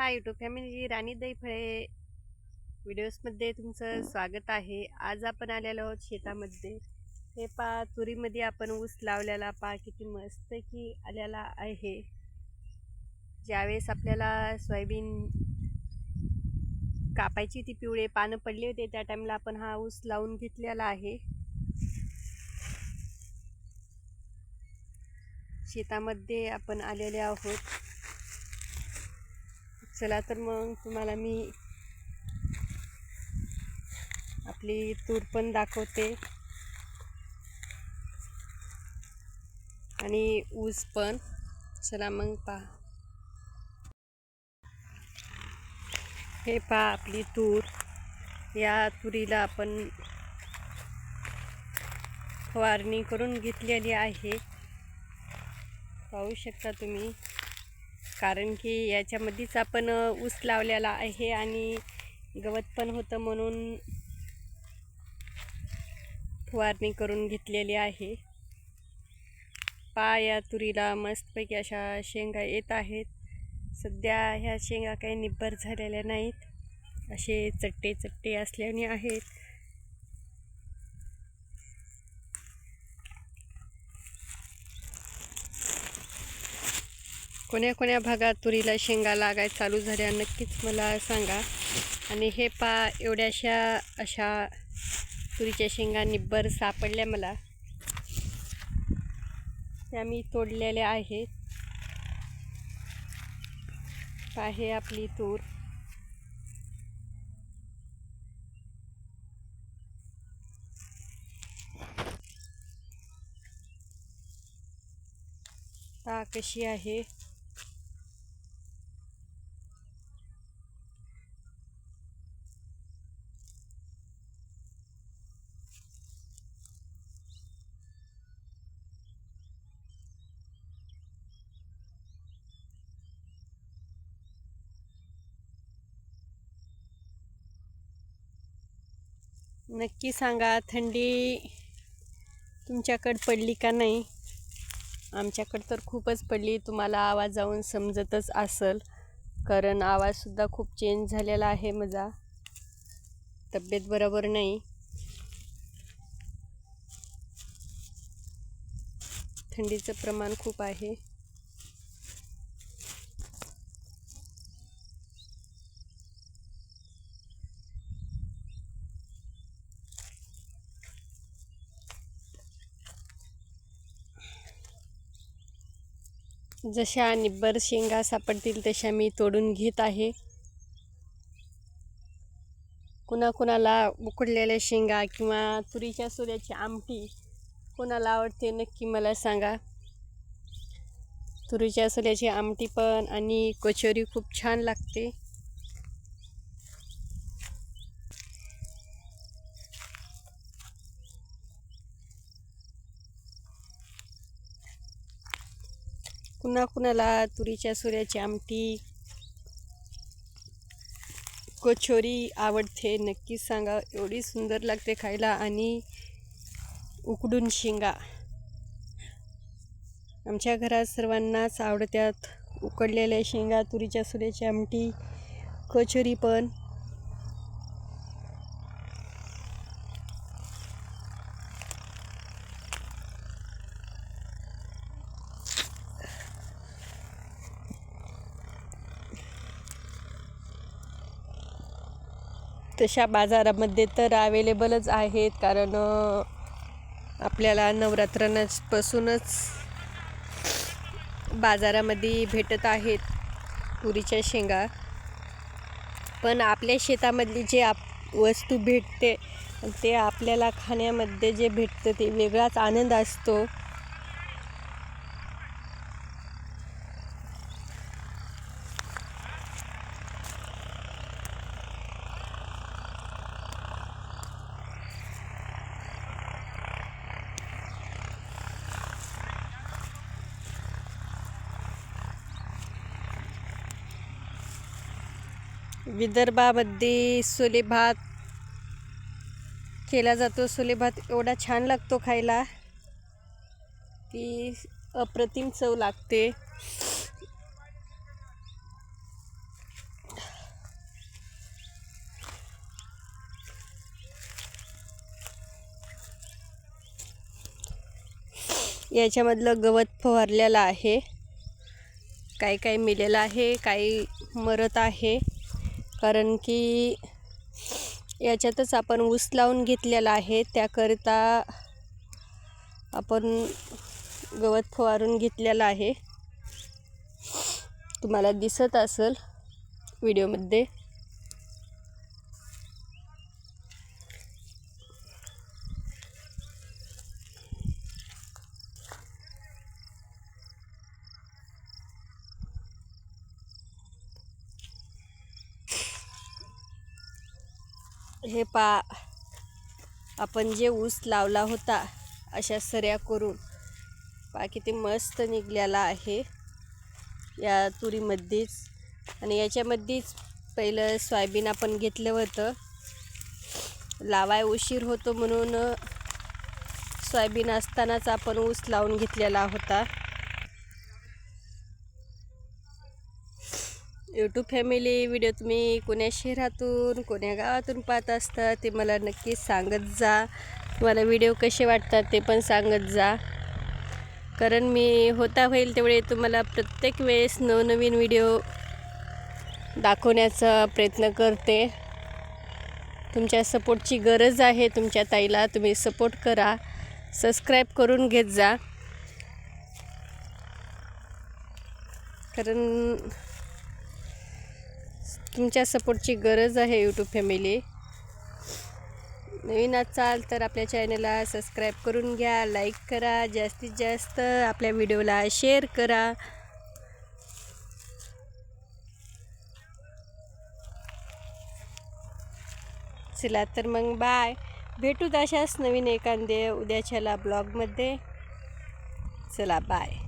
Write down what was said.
हा YouTube family राणी दैफळे व्हिडिओजमध्ये तुमचं स्वागत आहे. आज आपण आलेलो आहोत शेतामध्ये. हे पा तुरीमध्ये आपण ऊस लावलेला पा किती मस्त की आलेला आहे. ज्यावेळेस आपल्याला सोयाबीन कापायची ती पिवळे पानं पडले होते त्या टाईमला आपण हा ऊस लावून घेतलेला आहे. शेतामध्ये आपण आलेले आहोत. चला तर मग तुम्हाला मी आपली तूर पण दाखवते. आणि ऊस पण. चला मग पहा. हे पहा आपली तूर या तुरीला आपण फवारणी करून घेतलेली आहे. पाहू शकता तुम्ही. कारण की याच्यामध्येच आपण ऊस लावलेला आहे आणि गवत पण होतं म्हणून फवारणी करून घेतलेली आहे. पा या तुरीला मस्तपैकी अशा शेंगा येत आहेत. सध्या ह्या शेंगा काही निब्बर झालेल्या नाहीत. असे चट्टे चट्टे असल्याने आहेत. कोण्या कोण्या भागात तुरीला शेंगा लागाय चालू झाल्या नक्कीच मला सांगा. आणि हे पा एवढ्याशा अशा तुरीच्या शेंगा निब्बर सापडल्या मला. त्या मी तोडलेल्या आहेत. पा आपली तूर. ता कशी आहे? नक्की सांगा थंडी तुमच्याकडं पडली का नाही? आमच्याकडं तर खूपच पडली. तुम्हाला आवाज जाऊन समजतच असेल. कारण आवाजसुद्धा खूप चेंज झालेला आहे माझा. तब्येत बरोबर नाही. थंडीचं प्रमाण खूप आहे. जशा निब्बर शेंगा सापडतील तशा मी तोडून घेत आहे. कुणाकुणाला उकडलेल्या शेंगा किंवा तुरीच्या सोल्याची आमटी कोणाला आवडते नक्की मला सांगा. तुरीच्या सोल्याची आमटी पण आणि कचोरी खूप छान लागते. कुणा कुणाला तुरीच्या सुऱ्याची आमटी कचोरी आवडते नक्कीच सांगा. एवढी सुंदर लागते खायला. आणि उकडून शेंगा. आमच्या घरात सर्वांनाच आवडत्यात उकडलेल्या शेंगा तुरीच्या सुऱ्याची आमटी कचोरी पण. तशा बाजारामध्ये तर अवेलेबलच आहेत कारण आपल्याला नवरात्रापासूनच बाजारामध्ये भेटत आहेत तुरीच्या शेंगा. पण आपल्या शेतामधली जे आप वस्तू भेटते ते आपल्याला खाण्यामध्ये जे भेटतं ते वेगळाच आनंद असतो. विदर्भामध्ये सुलेभात केला जातो. सुलेभात एवढा छान लागतो खायला. की अप्रतिम चव लागते. याच्यामधलं गवत फवारलेलं आहे. काही काही मिलेलं आहे काही मरत आहे. कारण की याच्यातच आपण ऊस लावून घेतलेला आहे त्याकरिता आपण गवत फवारून घेतलेलं आहे. तुम्हाला दिसत असेल व्हिडिओमध्ये. हे पा आपण जे ऊस लावला होता अशा सऱ्या करून. पा किती मस्त निघलेला आहे. या तुरीमध्येच. आणि याच्यामध्येच पहिलं सोयाबीन आपण घेतलं होतं. लावाय उशीर होतो म्हणून सोयाबीन असतानाच आपण ऊस लावून घेतलेला होता. यूट्यूब फॅमिली व्हिडिओ तुम्ही कोण्या शहरातून कोण्या गावातून पाहत असता ते मला नक्की सांगत जा. तुम्हाला व्हिडिओ कसे वाटतात ते पण सांगत जा. कारण मी होता होईल तेवढे तुम्हाला प्रत्येक वेळेस नवनवीन व्हिडिओ दाखवण्याचा प्रयत्न करते. तुमच्या सपोर्टची गरज आहे तुमच्या ताईला तुम्ही सपोर्ट करा. सबस्क्राईब करून घेत जा. कारण तुमच्या सपोर्टची गरज आहे यूट्यूब फॅमिली नवीन असाल तर आपल्या चॅनलला सबस्क्राईब करून घ्या लाईक करा जास्तीत जास्त आपल्या व्हिडिओला शेअर करा. चला तर मग बाय भेटू अशाच नवीन एखाद्या उद्याच्याला ब्लॉगमध्ये चला बाय